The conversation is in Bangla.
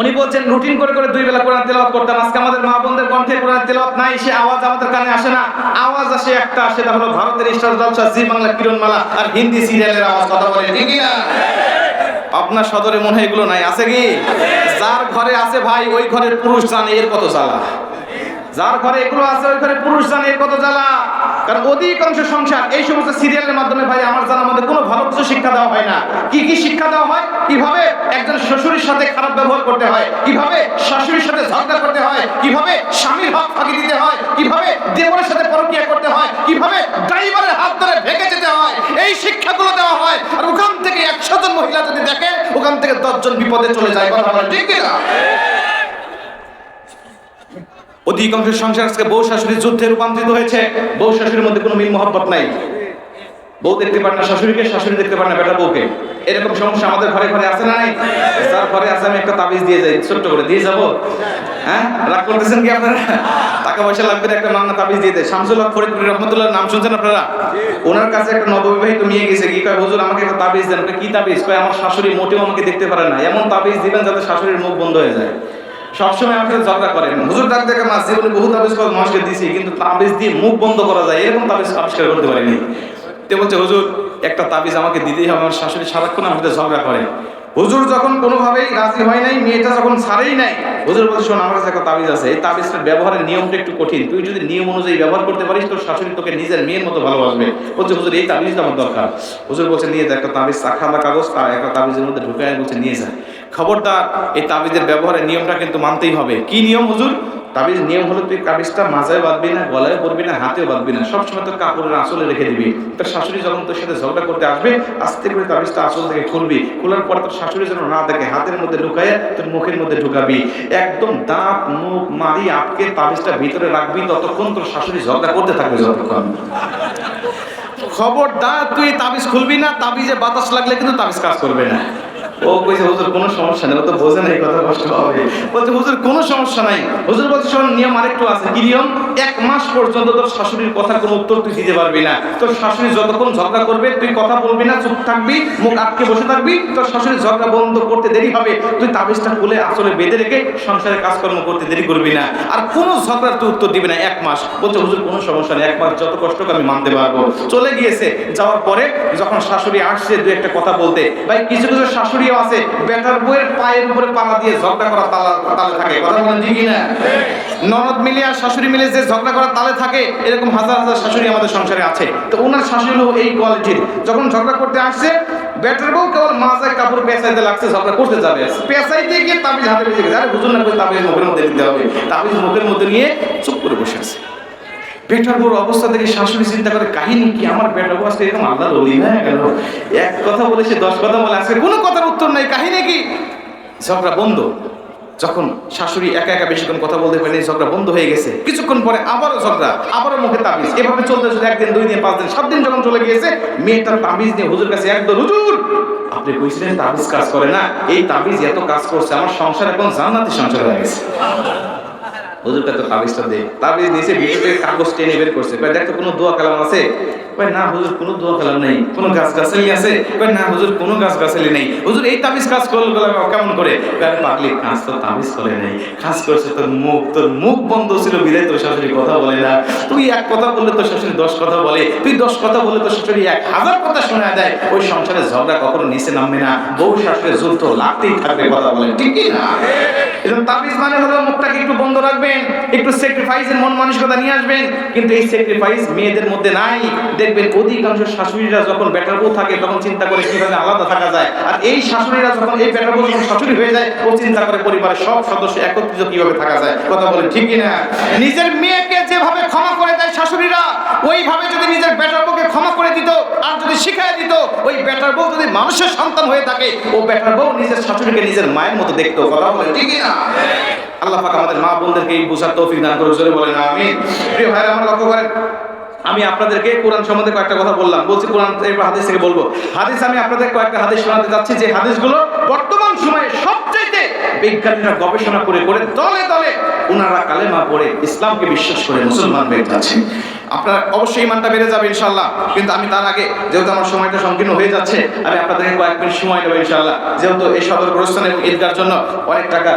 উনি বলছেন রুটিন করে করে দুই বেলা কোরআন তেলাওয়াত করতাম। আজকে আমাদের মা বোনদের কণ্ঠে কোরআন তেলাওয়াত নাই সে আওয়াজ আমাদের কানে আসে না। আওয়াজ আসে একটা সেটা হলো ভারতের স্টার জলসা জি বাংলা কিরণমালা আর হিন্দি সিরিয়ালের আওয়াজ কথা বলে ঠিক না? আপনার সদরে মনে হয় এগুলো নাই আছে কি? যার ঘরে আছে ভাই ওই ঘরের পুরুষ জানে এর কত জ্বালা। যার ঘরে এগুলো আছে ওই ঘরে পুরুষ জানে এর কত জ্বালা। কারণ অধিকাংশ সংসার এই সমস্ত সিরিয়ালের মাধ্যমে ভাই আমার জানার মধ্যে কোনো ভালো কিছু শিক্ষা দেওয়া হয় না। কি কি শিক্ষা দেওয়া হয়? কীভাবে? একজন শ্বশুরের সাথে খারাপ ব্যবহার করতে হয়। কীভাবে শাশুড়ির সাথে ঝগড়া করতে হয়? কীভাবে স্বামীর হক ফাঁকি দিতে হয়? কীভাবে দেবরের সাথে পরকিয়া করতে হয়? কীভাবে ড্রাইভারের হাত ধরে ভেঙে যেতে হয়? এই শিক্ষাগুলো দেওয়া হয়। আর ওখান থেকে একশো জন মহিলা যদি দেখে, ওখান থেকে দশজন বিপদে চলে যায়। কথা বলে ঠিক না অধিকাংশ সংসার আজকে বউ শাশুড়ির যুদ্ধে রূপান্তরিত হয়েছে। বউ শাশুড়ির মধ্যে কোনো মিল মহব্বত নাই। বউ দেখতে পারে না শাশুড়িকে, শাশুড়ি দেখতে পারে না বেটা বউকে। এরকম সমস্যা আমাদের ঘরে ঘরে আছে নাই? যার ঘরে আছে, আমি একটা তাবিজ দিয়ে যাই, ছোট্ট করে, দিয়ে যাব? হ্যাঁ? রাগ করতেছেন কি আপনারা? টাকা পয়সা লাগবে একটা মান্না তাবিজ দিয়ে দেয়। শামসুল হক ফরিদপুর রহমতুল্লাহ নাম শুনছেন আপনারা? ওনার কাছে একটা নববিবাহিত মেয়ে গেছে, কি কয়, হুজুর, আমাকে একটা তাবিজ দেন। কি তাবিজ? কয়, আমার শাশুড়ি মোটেও আমাকে দেখতে পারে না। এমন তাবিজ দিবেন যাতে শাশুড়ির মুখ বন্ধ হয়ে যায়। সবসময় সাথে ঝগড়া করেন। হুজুর ডাক দেখে মাস জীবনে বহু তাবিজ মানুষকে দিছি, কিন্তু তাবিজ দিয়ে মুখ বন্ধ করা যায়, এরকম তাবিজ আবিষ্কার করতে পারিনি। তে বলছে হুজুর, একটা তাবিজ আমাকে দিতেই হবে, আমার শাশুড়ি সারাক্ষণ সাথে ঝগড়া করে। হুজুর যখন কোনোভাবেই রাজি হয় নাই, মেয়েটা যখন ছাড়েই নাই, হুজুর বলছে, শোন, আমার কাছে একটা তাবিজ আছে, এই তাবিজটার ব্যবহারের নিয়মটা একটু কঠিন। তুই যদি নিয়ম অনুযায়ী ব্যবহার করতে পারিস, তোর শাশুড়ি তোকে নিজের মেয়ের মতো ভালোবাসবে। বলছে, হুজুর, এই তাবিজটা আমার দরকার। হুজুর বলছে, নিয়ে যা একটা তাবিজ খাতা কাগজ তার একটা তাবিজের মধ্যে ঢুকে বলছে, নিয়ে যা। খবরদার, এই তাবিজের ব্যবহারের নিয়মটা কিন্তু মানতেই হবে। কি নিয়ম, হুজুর? তাবিজ নিয়ম হলো তুই তাবিজটা মাজায় বাঁধবি না, গলায় পরবি না, হাতেও বাঁধবি না। সবসময় তোর কাপড়ের আঁচলে রেখে দিবি। তোর শাশুড়ি যখন তোর সাথে ঝগড়া করতে আসবে, আস্তে করে তাবিজটা আঁচল থেকে খুলবি। খোলার পরে তোর শাশুড়ি যেন না দেখে, হাতের মধ্যে ঢুকায় তোর মুখের মধ্যে ঢুকাবি। একদম দাঁত, মুখ মারি আটকে তাবিজটা ভিতরে রাখবি, ততক্ষণ তোর শাশুড়ি ঝগড়া করতে থাকবে যতক্ষণ। খবরদার, তুই তাবিজ খুলবি না, তাবিজে বাতাস লাগলে কিন্তু তাবিজ কাজ করবে না। ও কইছে, হুজুর, কোনো সমস্যা নেই, ও তো বোঝে না এই কথা কষ্ট হবে। বলছে, হুজুর, কোনো সমস্যা নাই। হুজুর বলছে, শোন, নিয়ম আরেকটু আছে। কি নিয়ম? এক মাস পর্যন্ত তোর শাশুড়ির কথার কোনো উত্তর তুই দিতে পারবি না। তোর শাশুড়ি যতক্ষণ ঝগড়া করবে, তুই কথা বলবি না, চুপ থাকবি, মুখ আটকে বসে থাকবি, তোর শাশুড়ি ঝগড়া বন্ধ করতে দেরি হবে। তুই তাবিজটা খুলে আসলে বেঁধে রেখে সংসারে কাজকর্ম করতে দেরি করবি না। আর কোনো ঝগড়ার তুই উত্তর দিবি না, এক মাস। বলছে, হুজুর, কোনো সমস্যা নেই, এক মাস যত কষ্ট হোক আমি মানতে পারব। চলে গিয়েছে, যাওয়ার পরে যখন শাশুড়ি আসছে দু একটা কথা বলতে, ভাই, কিছু কিছু শাশুড়িও আছে। বেটার বইয়ের পায়ের উপরে পালা দিয়ে ঝগড়া করা তালা থাকে। কথা বলেন ঠিকই না ননদ মিলে আর শাশুড়ি মিলে যে ঝগড়া করা তালে থাকে, এরকম হাজার হাজার শাশুড়ি আমাদের সংসারে আছে। তো ওনার শাশুড়ি এই কোয়ালিটির। যখন ঝগড়া করতে আসছে, বেটার বউ কেবল মাজায় কাপড় পেঁচাইতে লাগছে, ঝগড়া করতে যাবে। পেঁচাইতে গিয়ে তাবিজ হাতে বেঁচে গেছে। আরে বুঝুন না, তাবিজ মুখের মধ্যে দিতে হবে। তাবিজ মুখের মধ্যে নিয়ে চুপ করে বসে আছে। বেটার বউর অবস্থা থেকে শাশুড়ি চিন্তা করে, কাহিনী কি? আমার বেটার বউ আজকে এরকম আল্লাহ ললি হয়ে গেল। এক কথা বলে সে দশ কথা বলে, আজকে কোনো কথার উত্তর নাই। কাহিনী কি? ঝগড়া বন্ধ। যখন শাশুড়ি একা একা বেশিক্ষণ কথা বলতে পারেনি, ঝগড়া বন্ধ হয়ে গেছে। কিছুক্ষণ পরে আবারও ঝগড়া, আবারও মুখে তাবিজ। এভাবে চলতে চলতে একদিন, দুই দিন, পাঁচ দিন, সাত দিন যখন চলে গিয়েছে মেয়েটার তাবিজ নিয়ে হুজুর কাছে একদম হুজুর, আপনি কইছিলেন তাবিজ কাজ করে না? এই তাবিজ এত কাজ করছে, আমার সংসার এখন জান্নাতি সংসার হয়ে গেছে। হুজুরকে তো তাবিজটা দে। তাবিজ নিচে ভিতরে কাগজ টেনে বের করছে। কয় দেখ কোনো দোয়া কালাম আছে? কয়, না হুজুর, কোনো দোয়া কালাম নেই। কোনো গাছ গাছালি আছে? কয়, না হুজুর, কোনো গাছ গাছালি নেই। হুজুর, এই তাবিজ কাজ করল কেমন করে? পাগলি, কাজ তো তাবিজ করে নেই। কাজ করছে তোর মুখ। তোর মুখ বন্ধ ছিল বিদায়, তোর শাশুড়ি কথা বলে না। তুই এক কথা বললে তোর শাশুড়ি দশ কথা বলে। তুই দশ কথা বললে তোর শাশুড়ি এক হাজার কথা শোনা দেয় ওই সংসারে ঝগড়া কখনো নিচে নামবে না। বউ শাশুড়ি যুদ্ধ লাগতেই থাকবে কথা বলে। ঠিকই না? এজন্য তাবিজ মানে হলো মুখটাকে একটু বন্ধ রাখবেন, একটু স্যাক্রিফাইসের মন মানসিকতা নিয়ে আসবেন, কিন্তু এই স্যাক্রিফাইস মেয়েদের মধ্যে নাই। দেখবেন অধিকাংশ শাশুড়িরা যখন বেটার বউ থাকে, তখন চিন্তা করে কীভাবে আলাদা থাকা যায়। আর এই শাশুড়িরা যখন এই বেটার বউ যখন শাশুড়ি হয়ে যায়, ও চিন্তা করে পরিবারের সব সদস্য একত্রিত কীভাবে থাকা যায়। কথা বলেন ঠিকই না নিজের মেয়েকে যেভাবে ক্ষমা করে দেয় শাশুড়িরা, ওইভাবে যদি নিজের বেটার বউকে ক্ষমা করে দিত আর যদি শিখায় দিত ওই বেটার বউ যদি মানুষের সন্তান হয়ে থাকে ও বেটার বউ নিজের শাশুড়িকে নিজের মায়ের মতো দেখতো কথা বলেন ঠিকই না। আল্লাহ পাক আমাদের মা বোনদেরকে এই বোঝার তৌফিক দান করে জোরে বলেন আমি প্রিয় ভাইরা আমার লক্ষ্য করেন আমি আপনাদেরকে কোরআন সম্বন্ধে কয়েকটা কথা বললাম। বলছি কোরআন হাদিস থেকে বলব। হাদিস আমি আপনাদের কয়েকটা হাদিস শোনাতে যাচ্ছি যে হাদিসগুলো বর্তমান সময়ে সবচাইতে বিজ্ঞানীরা গবেষণা করে করে দলে দলে ওনারা কালেমা পড়ে ইসলামকে বিশ্বাস করে মুসলমান হয়ে যাচ্ছে। আপনার অবশ্যই ইমানটা বেড়ে যাবে ইনশাল্লাহ কিন্তু আমি তার আগে, যেহেতু আমার সময়টা সংকীর্ণ হয়ে যাচ্ছে, আমি আপনাদেরকে কয়েক মিনিট সময় দেবো ইনশাল্লাহ যেহেতু এই সদর প্রস্থান এবং ঈদগার জন্য অনেক টাকা